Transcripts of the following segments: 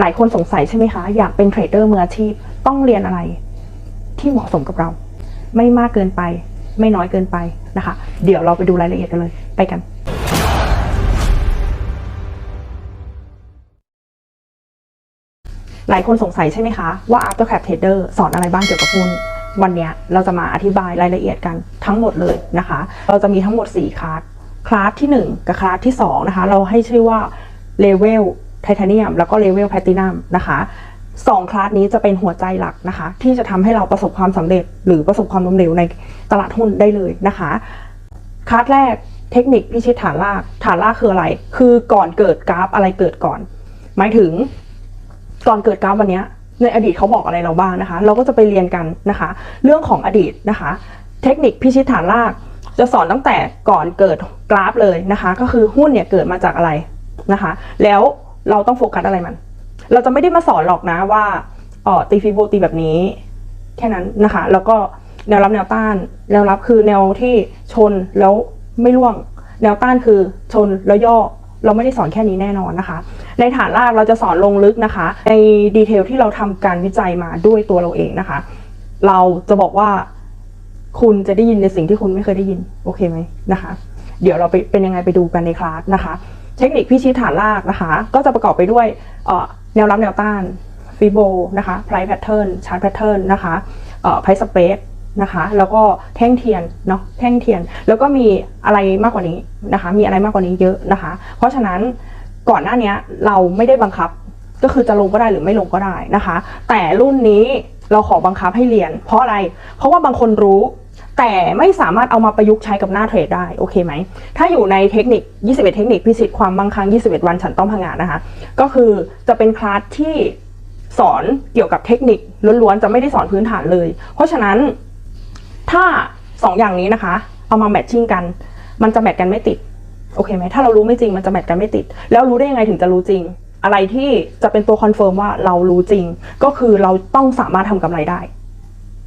หลายคนสงสัยใช่ไหมคะ อยากเป็นเทรดเดอร์มืออาชีพต้องเรียนอะไร ที่เหมาะสมกับเรา ไม่มากเกินไป ไม่น้อยเกินไปนะคะ เดี๋ยวเราไปดูรายละเอียดกันเลยไปกันหลายคนสงสัยใช่ไหมคะว่า Aftercap Trader สอนอะไรบ้างเกี่ยวกับหุ้น วันนี้เราจะมาอธิบายรายละเอียดกันทั้งหมดเลยนะคะ เราจะมีทั้งหมด 4 คลาส คลาสที่ 1 กับคลาสที่ 2 นะคะ เราให้ชื่อว่าเลเวล ไทเทเนียมแล้วก็เลเวลแพลตินัมนะคะสองคลาสนี้จะเป็นหัวใจหลักนะคะ ที่จะทำให้เราประสบความสำเร็จ หรือประสบความล้มเหลวในตลาดหุ้นได้เลยนะคะคลาสแรกเทคนิคพิชิตฐานรากฐานรากคืออะไร คือก่อนเกิดกราฟอะไรเกิดก่อน หมายถึง ก่อนเกิดกราฟวันนี้ในอดีตเขาบอกอะไรเราบ้างนะคะ เราก็จะไปเรียนกันนะคะ เรื่องของอดีตนะคะ เทคนิคพิชิตฐานรากจะสอนตั้งแต่ก่อนเกิดกราฟเลยนะคะ ก็คือหุ้นเนี่ยเกิดมาจากอะไรนะคะ แล้ว เราต้องโฟกัสอะไรมัน เราจะไม่ได้มาสอนหรอกนะว่าอ๋อตีฟิโบตีแบบนี้ แค่นั้นนะคะ แล้วก็แนวรับแนวต้าน แนวรับคือแนวที่ชนแล้วไม่ร่วง แนวต้านคือชนแล้วย่อเราไม่ได้สอนแค่นี้แน่นอนนะคะ ในฐานรากเราจะสอนลงลึกนะคะ ในดีเทลที่เราทำการวิจัยมาด้วยตัวเราเองนะคะ เราจะบอกว่าคุณจะได้ยินในสิ่งที่คุณไม่เคยได้ยิน โอเคไหมนะคะ เดี๋ยวเราไปเป็นยังไงไปดูกันในคลาสนะคะ เทคนิคพิชิตฐานรากนะคะ ก็จะประกอบไปด้วยแนวรับแนวต้านฟิโบนะคะไพรแพทเทิร์นชาร์ตแพทเทิร์นนะคะไพรสเปซนะคะแล้วก็แท่งเทียนเนาะแท่งเทียน แล้วก็มีอะไรมากกว่านี้นะคะมีอะไรมากกว่านี้เยอะนะคะ เพราะฉะนั้นก่อนหน้านี้เราไม่ได้บังคับก็คือจะลงก็ได้หรือไม่ลงก็ได้นะคะ แต่รุ่นนี้เราขอบังคับให้เรียน เพราะอะไรเพราะว่าบางคนรู้ แต่ไม่สามารถเอามาประยุกต์ใช้กับหน้าเทรดได้โอเคไหม ถ้าอยู่ในเทคนิค 21 เทคนิคพิสิทธิ์ความมั่งคั่ง21 วันฉันต้องพังงานนะคะ ก็คือจะเป็นคลาสที่สอนเกี่ยวกับเทคนิคล้วนๆ จะไม่ได้สอนพื้นฐานเลย เพราะฉะนั้นถ้าสองอย่างนี้นะคะ เอามาแมทชิ่งกัน มันจะแมทกันไม่ติดโอเคไหมถ้าเรารู้ไม่จริงมันจะแมทกันไม่ติด แล้วรู้ได้ยังไงถึงจะรู้จริง อะไรที่จะเป็นตัวคอนเฟิร์มว่าเรารู้จริง ก็คือเราต้องสามารถทำกำไรได้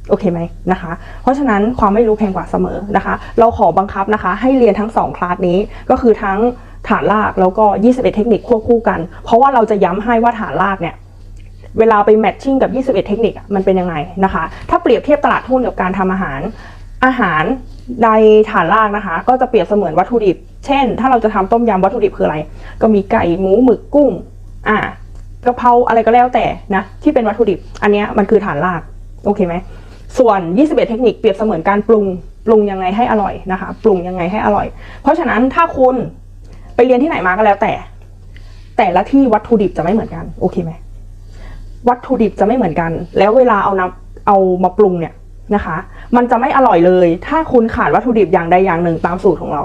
โอเคไหมนะคะ เพราะฉะนั้นความไม่รู้แพงกว่าเสมอนะคะ เราขอบังคับนะคะ ให้เรียนทั้ง 2 คลาสนี้ก็คือทั้งฐานรากแล้วก็ 21 เทคนิคควบคู่กัน เพราะว่าเราจะย้ำให้ว่าฐานรากเนี่ยเวลาไปแมทชิ่งกับ 21 เทคนิคมันเป็นยังไงนะคะ ถ้าเปรียบเทียบตลาดหุ้นกับการทำอาหาร อาหารในฐานรากนะคะ ก็จะเปรียบเสมือนวัตถุดิบ เช่น ถ้าเราจะทำต้มยำวัตถุดิบคืออะไร ก็มีไก่หมูหมึกกุ้งอ่ากะเพราอะไรก็แล้วแต่นะที่เป็นวัตถุดิบ อันนี้มันคือฐานรากโอเคไหม ส่วน 21 เทคนิคเปรียบเสมือนการปรุงปรุงยังไงให้อร่อยนะคะ ปรุงยังไงให้อร่อย เพราะฉะนั้นถ้าคุณไปเรียนที่ไหนมาก็แล้วแต่ แต่ละที่วัตถุดิบจะไม่เหมือนกัน โอเคไหมวัตถุดิบจะไม่เหมือนกัน แล้วเวลาเอานำเอามาปรุงเนี่ยนะคะ มันจะไม่อร่อยเลย ถ้าคุณขาดวัตถุดิบอย่างใดอย่างหนึ่งตามสูตรของเรา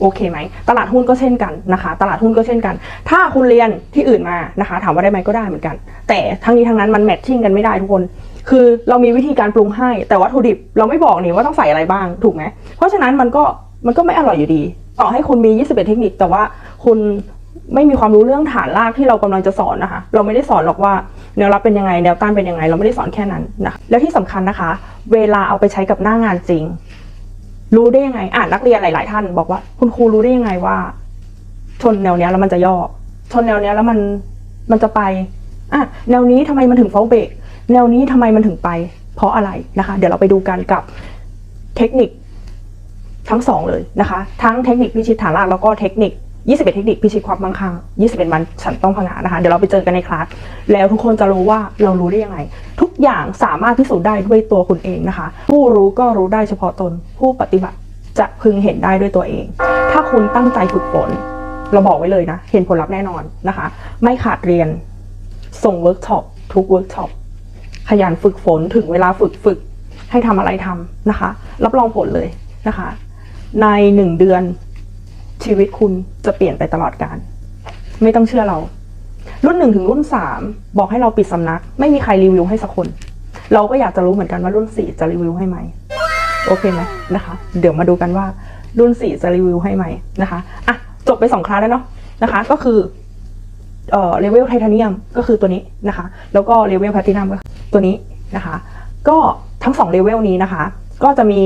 โอเคไหม ตลาดหุ้นก็เช่นกันนะคะ ตลาดหุ้นก็เช่นกัน ถ้าคุณเรียนที่อื่นมานะคะ ถามว่าได้ไหมก็ได้เหมือนกัน แต่ทั้งนี้ทั้งนั้นมันแมทชิ่งกันไม่ได้ทุกคน คือเรามีวิธีการปรุงให้ แต่วัตถุดิบเราไม่บอกนี่ว่าต้องใส่อะไรบ้างถูกไหมเพราะฉะนั้นมันก็มันก็ไม่อร่อยอยู่ดี ต่อให้คุณมี 21 เทคนิค แต่ว่าคุณไม่มีความรู้เรื่องฐานรากที่เรากำลังจะสอนนะคะ เราไม่ได้สอนหรอกว่าแนวรับเป็นยังไงแนวต้านเป็นยังไง เราไม่ได้สอนแค่นั้นนะะแล้วที่สำคัญนะคะ เวลาเอาไปใช้กับหน้างานจริง รู้ได้ยังไงอ่านนักเรียนหลาย ๆ ท่านบอกว่าคุณครูรู้ได้ยังไงว่า ชนแนวเนี้ยแล้วมันจะย่อชนแนวเนี้ยแล้วมันมันจะไปอะแนวนี้ทำไมมันถึงเฝ้าเบรก แนวนี้ทำไมมันถึงไป เพราะอะไรนะคะ เดี๋ยวเราไปดูกันกับเทคนิคทั้งสองเลยนะคะ ทั้งเทคนิคพิชิตฐานรากแล้วก็เทคนิค 21 เทคนิคพิชิตความมั่งคั่ง21 วันฉันต้องพังงานนะคะ เดี๋ยวเราไปเจอกันในคลาส แล้วทุกคนจะรู้ว่าเรารู้ได้ยังไง ทุกอย่างสามารถพิสูจน์ได้ด้วยตัวคุณเองนะคะ ผู้รู้ก็รู้ได้เฉพาะตน ผู้ปฏิบัติจะพึงเห็นได้ด้วยตัวเอง ถ้าคุณตั้งใจฝึกฝน เราบอกไว้เลยนะ เห็นผลลัพธ์แน่นอนนะคะ ไม่ขาดเรียน ส่งเวิร์กช็อปทุกเวิร์กช็อป ขยันฝึกฝนถึงเวลาฝึกฝึกให้ทำอะไรทำนะคะ รับรองผลเลยนะคะ ในหนึ่งเดือนชีวิตคุณจะเปลี่ยนไปตลอดการ ไม่ต้องเชื่อเรา รุ่นหนึ่งถึงรุ่นสามบอกให้เราปิดสำนัก ไม่มีใครรีวิวให้สักคน เราก็อยากจะรู้เหมือนกันว่ารุ่นสี่จะรีวิวให้ไหมโอเคไหมนะคะ เดี๋ยวมาดูกันว่ารุ่นสี่จะรีวิวให้ไหมนะคะอะจบไปสองคลาสแล้วเนาะนะคะ ก็คือ เอ่อเลเวลไทเทเนียมก็คือตัวนี้นะคะ แล้วก็เลเวลแพลตินัมก็ตัวนี้นะคะ ก็ทั้งสองเลเวลนี้นะคะ ก็จะมี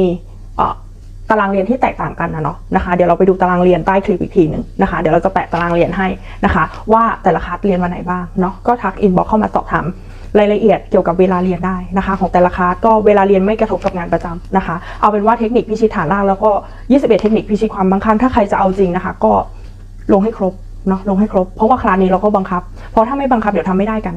ตารางเรียนที่แตกต่างกันนะเนาะนะคะเดี๋ยวเราไปดูตารางเรียนใต้คลิปอีกทีหนึ่งนะคะ เดี๋ยวเราจะแปะตารางเรียนให้นะคะ ว่าแต่ละคลาสเรียนวันไหนบ้างเนาะก็ทักอินบอกเข้ามาสอบถามรายละเอียดเกี่ยวกับเวลาเรียนได้นะคะ ของแต่ละคลาสก็เวลาเรียนไม่กระทบกับงานประจำนะคะ เอาเป็นว่าเทคนิคพิชิตฐานล่างแล้วก็ 21 เทคนิคพิชิตความบางครั้งถ้าใครจะเอาจริงนะคะ ก็ลงให้ครบ เนาะลงให้ครบ เพราะว่าคลาสนี้เราก็บังคับ เพราะถ้าไม่บังคับเดี๋ยวทำไม่ได้กัน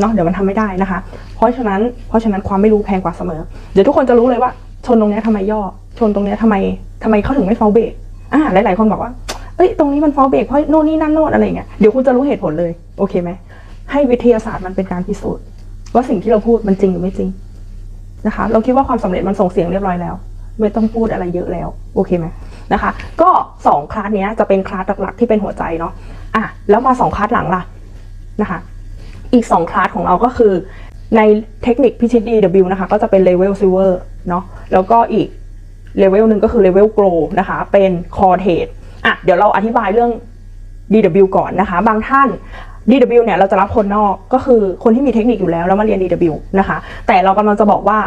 เนาะเดี๋ยวมันทำไม่ได้นะคะ เพราะฉะนั้นเพราะฉะนั้นความไม่รู้แพงกว่าเสมอ เดี๋ยวทุกคนจะรู้เลยว่า ชนตรงนี้ยทำไมย่อ ชนตรงนี้ยทำไมทำไมเขาถึงไม่เฟลเบรกอ่าหลาย ๆ คนบอกว่าเอ้ยตรงนี้มันเฟลเบรกเพราะโน่นนี่นั่นโน่นอะไรเงี้ยเดี๋ยวคุณจะรู้เหตุผลเลยโอเคไหมให้วิทยาศาสตร์มันเป็นการพิสูจน์ ว่าสิ่งที่เราพูดมันจริงหรือไม่จริงนะคะ เราคิดว่าความสำเร็จมันส่งเสียงเรียบร้อยแล้ว ไม่ต้องพูดอะไรเยอะแล้ว โอเคไหมนะคะ ก็สองคลาสเนี้ยจะเป็นคลาสหลักๆที่เป็นหัวใจเนาะอะแล้วมาสองคลาสหลังล่ะนะคะ อีก2คลาสของเราก็คือในเทคนิคพิชิต DW นะคะ ก็จะเป็นเลเวลซิเวอร์เนาะแล้วก็อีกเลเวลหนึ่งก็คือเลเวลโกลนะคะ เป็นคอเท e อะเดี๋ยวเราอธิบายเรื่อง DW ก่อนนะคะ บางท่าน DW เนี่ยเราจะรับคนนอกก็คือคนที่มีเทคนิคอยู่แล้วแล้วมาเรียน DW นะคะ แต่เรากำลังจะบอกว่า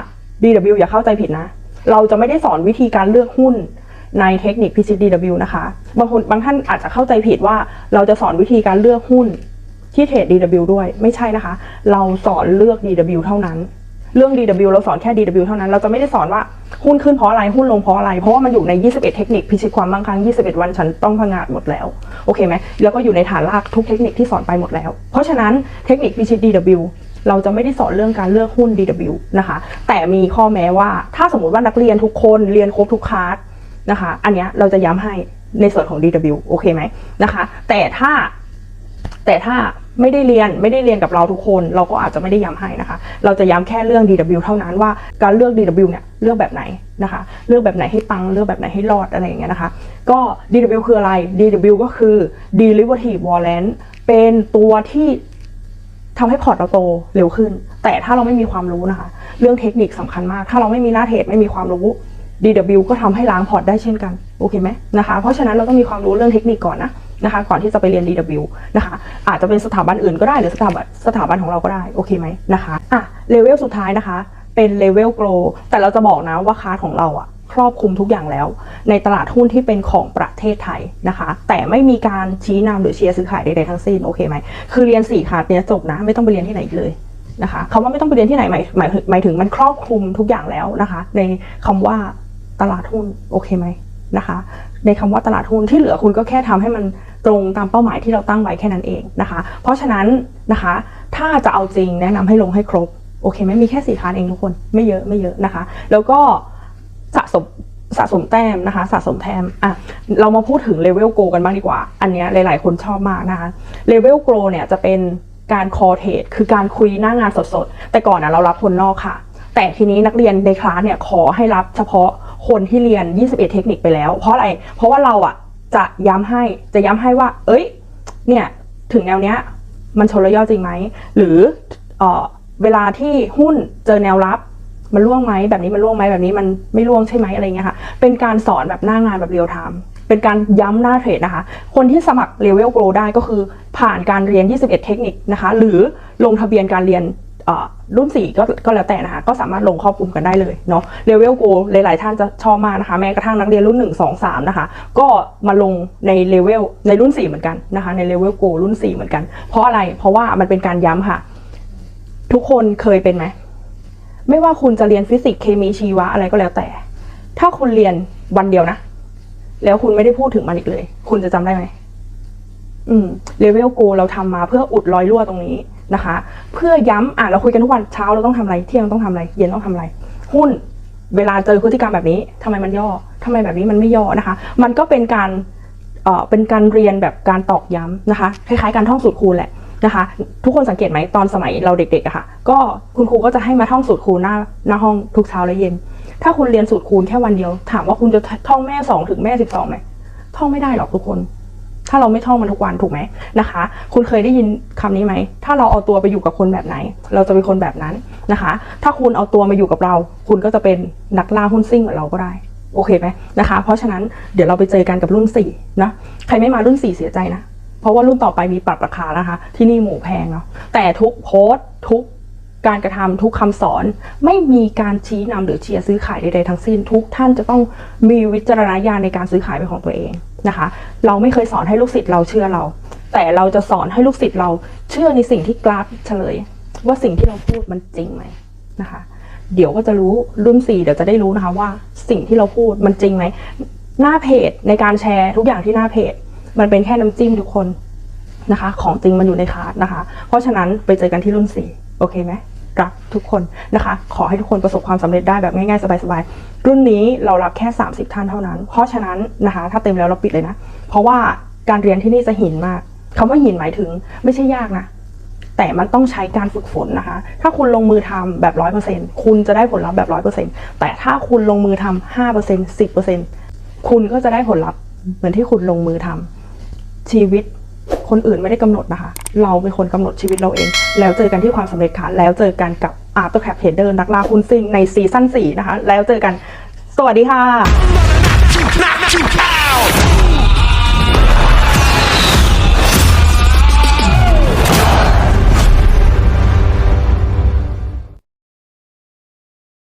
DW อย่าเข้าใจผิดนะ เราจะไม่ได้สอนวิธีการเลือกหุ้นในเทคนิคพิชิต DW นะคะ บางคนบางท่านอาจจะเข้าใจผิดว่าเราจะสอนวิธีการเลือกหุ้นที่เทรด DW ด้วยไม่ใช่นะคะ เราสอนเลือก DW เท่านั้น เรื่อง DW เราสอนแค่ DW เท่านั้น เราจะไม่ได้สอนว่าหุ้นขึ้นเพราะอะไรหุ้นลงเพราะอะไร เพราะว่ามันอยู่ใน 21 เทคนิคพิชิตความมั่งคั่ง21 วันฉันต้องพังงาดหมดแล้ว โอเคไหมแล้วก็อยู่ในฐานรากทุกเทคนิคที่สอนไปหมดแล้ว เพราะฉะนั้นเทคนิคพิชิต DW เราจะไม่ได้สอนเรื่องการเลือกหุ้น DW นะคะ แต่มีข้อแม้ว่าถ้าสมมติว่านักเรียนทุกคนเรียนครบทุกคลาสนะคะ อันเนี้ยเราจะย้ำให้ในส่วนของ DW โอเคไหมนะคะ แต่ถ้าแต่ถ้าไม่ได้เรียนไม่ได้เรียนกับเราทุกคน เราก็อาจจะไม่ได้ย้ำให้นะคะ เราจะย้ำแค่เรื่อง DW เท่านั้นว่าการเลือก DW เนี่ยเลือกแบบไหนนะคะ เลือกแบบไหนให้ปังเลือกแบบไหนให้รอดอะไรอย่างเงี้ยนะคะ ก็ DW คืออะไร DW ก็คือ derivative warrant เป็นตัวที่ ทำให้พอร์ตเราโตเร็วขึ้น แต่ถ้าเราไม่มีความรู้นะคะ เรื่องเทคนิคสำคัญมาก ถ้าเราไม่มีหน้าเทรดไม่มีความรู้ DW ก็ทำให้ล้างพอร์ตได้เช่นกัน โอเคไหมนะคะ เพราะฉะนั้นเราต้องมีความรู้เรื่องเทคนิคก่อนนะนะคะ ก่อนที่จะไปเรียน DW นะคะ อาจจะเป็นสถาบันอื่นก็ได้หรือสถาบันสถาบันของเราก็ได้ โอเคไหมนะคะ อะ เลเวลสุดท้ายนะคะ เป็นเลเวลโกลแต่เราจะบอกนะว่าคลาสของเราอะ ครอบคลุมทุกอย่างแล้ว ในตลาดหุ้นที่เป็นของประเทศไทยนะคะ แต่ไม่มีการชี้นำหรือเชียร์ซื้อขายใดๆทั้งสิ้นโอเคไหมคือเรียนสี่คาสเนี้ยจบนะไม่ต้องไปเรียนที่ไหนอีกเลยนะคะคำว่าไม่ต้องไปเรียนที่ไหนหมายหมายหมายถึงมันครอบคลุมทุกอย่างแล้วนะคะ ในคำว่าตลาดหุ้นโอเคไหมนะคะ ในคำว่าตลาดหุ้นที่เหลือคุณก็แค่ทำให้มันตรงตามเป้าหมายที่เราตั้งไว้แค่นั้นเองนะคะ เพราะฉะนั้นนะคะ ถ้าจะเอาจริงแนะนำให้ลงให้ครบโอเคไหมมีแค่สี่คาสเองทุกคนไม่เยอะไม่เยอะนะคะ แล้วก็ สะสมสะสมแต้มนะคะ สะสมแต้มอะเรามาพูดถึงเลเวลโกกันบ้างดีกว่า อันเนี้ยหลาย ๆ คนชอบมากนะคะเลเวลโกเนี่ยจะเป็นการคอเทรดคือการคุยหน้างานสดๆ แต่ก่อนนะเรารับคนนอกค่ะ แต่ทีนี้นักเรียนในคลาสเนี่ยขอให้รับเฉพาะคนที่เรียน 21 เทคนิคไปแล้ว เพราะอะไร เพราะว่าเราอะจะย้ำให้จะย้ำให้ว่า เอ้ย เนี่ย ถึงแนวเนี้ย มันชนระย่อจริงไหม หรือเออเวลาที่หุ้นเจอแนวรับ มันร่วงไหมแบบนี้มันร่วงไหมแบบนี้มันไม่ร่วงใช่ไหมอะไรเงี้ยค่ะ เป็นการสอนแบบหน้างานแบบเรียลไทม์เป็นการย้ำหน้าเทรดนะคะ คนที่สมัครเลเวลโกลได้ก็คือผ่านการเรียน 21 เทคนิคนะคะ หรือลงทะเบียนการเรียนเอ่อรุ่น 4 ก็ก็แล้วแต่นะคะ ก็สามารถลงครอบคลุมกันได้เลยเนาะเลเวลโกหลาย ๆ ท่านจะชอบมากนะคะ แม้กระทั่งนักเรียนรุ่น 1 2 3 นะคะ ก็มาลงในเลเวลในรุ่น 4 เหมือนกันนะคะ ในเลเวลโกรุ่น 4 เหมือนกัน เพราะอะไรเพราะว่ามันเป็นการย้ำค่ะ ทุกคนเคยเป็นไหม ไม่ว่าคุณจะเรียนฟิสิกส์เคมีชีวะอะไรก็แล้วแต่ ถ้าคุณเรียนวันเดียวนะ แล้วคุณไม่ได้พูดถึงมันอีกเลย คุณจะจำได้ไหมอืมเลเวลโกเราทำมาเพื่ออุดรอยรั่วตรงนี้นะคะ เพื่อย้ำอะเราคุยกันทุกวันเช้าเราต้องทำอะไร เที่ยงต้องทำอะไร เย็นต้องทำอะไร หุ้นเวลาเจอพฤติกรรมแบบนี้ทำไมมันย่อทำไมแบบนี้มันไม่ย่อนะคะ มันก็เป็นการเอ่อเป็นการเรียนแบบการตอกย้ำนะคะ คล้ายๆการท่องสูตรคูณแหละ นะคะ ทุกคนสังเกตไหมตอนสมัยเราเด็กๆอะค่ะ ก็คุณครูก็จะให้มาท่องสูตรคูณหน้าหน้าห้องทุกเช้าและเย็น ถ้าคุณเรียนสูตรคูณแค่วันเดียว ถามว่าคุณจะท่องแม่สองถึงแม่สิบสองไหมท่องไม่ได้หรอกทุกคน ถ้าเราไม่ท่องมันทุกวันถูกไหมนะคะ คุณเคยได้ยินคำนี้ไหม ถ้าเราเอาตัวไปอยู่กับคนแบบไหน เราจะเป็นคนแบบนั้นนะคะ ถ้าคุณเอาตัวมาอยู่กับเรา คุณก็จะเป็นนักล่าหุ้นซิ่งเหมือนเราก็ได้โอเคไหมนะคะ เพราะฉะนั้นเดี๋ยวเราไปเจอกันกับรุ่นสี่นะ ใครไม่มารุ่นสี่เสียใจนะ เพราะว่ารุ่นต่อไปมีปรับราคานะคะ ที่นี่หมูแพงเนาะแต่ทุกโพสทุกการกระทำทุกคำสอนไม่มีการชี้นำหรือเชียร์ซื้อขายใดๆทั้งสิ้น ทุกท่านจะต้องมีวิจารณญาณในการซื้อขายเป็นของตัวเองนะคะ เราไม่เคยสอนให้ลูกศิษย์เราเชื่อเรา แต่เราจะสอนให้ลูกศิษย์เราเชื่อในสิ่งที่กราฟเฉลย ว่าสิ่งที่เราพูดมันจริงไหมนะคะ เดี๋ยวก็จะรู้รุ่นสี่เดี๋ยวจะได้รู้นะคะว่าสิ่งที่เราพูดมันจริงไหมหน้าเพจในการแชร์ทุกอย่างที่หน้าเพจ มันเป็นแค่น้ำจิ้มทุกคนนะคะ ของจริงมันอยู่ในคาร์ดนะคะ เพราะฉะนั้นไปเจอกันที่รุ่นสี่โอเคไหมรักทุกคนนะคะ ขอให้ทุกคนประสบความสำเร็จได้แบบง่ายๆ สบายๆ รุ่นนี้เรารับแค่ 30 ท่านเท่านั้น เพราะฉะนั้นนะคะ ถ้าเต็มแล้วเราปิดเลยนะ เพราะว่าการเรียนที่นี่จะหินมากคำว่าหินหมายถึงไม่ใช่ยากนะ แต่มันต้องใช้การฝึกฝนนะคะ ถ้าคุณลงมือทำแบบร้อยเปอร์เซ็นคุณจะได้ผลลัพธ์แบบร้อยเปอร์เซ็นแต่ถ้าคุณลงมือทำห้าเปอร์เซ็นสิบเปอร์เซ็นคุณก็จะได้ผลลัพธ์เหมือนที่คุณลงมือทำ ชีวิตคนอื่นไม่ได้กำหนดนะคะ เราเป็นคนกำหนดชีวิตเราเอง แล้วเจอกันที่ความสำเร็จค่ะ แล้วเจอกันกับ After Cap Trader นักล่าคุณซิ่งในซีซั่น4นะคะ แล้วเจอกัน สวัสดีค่ะ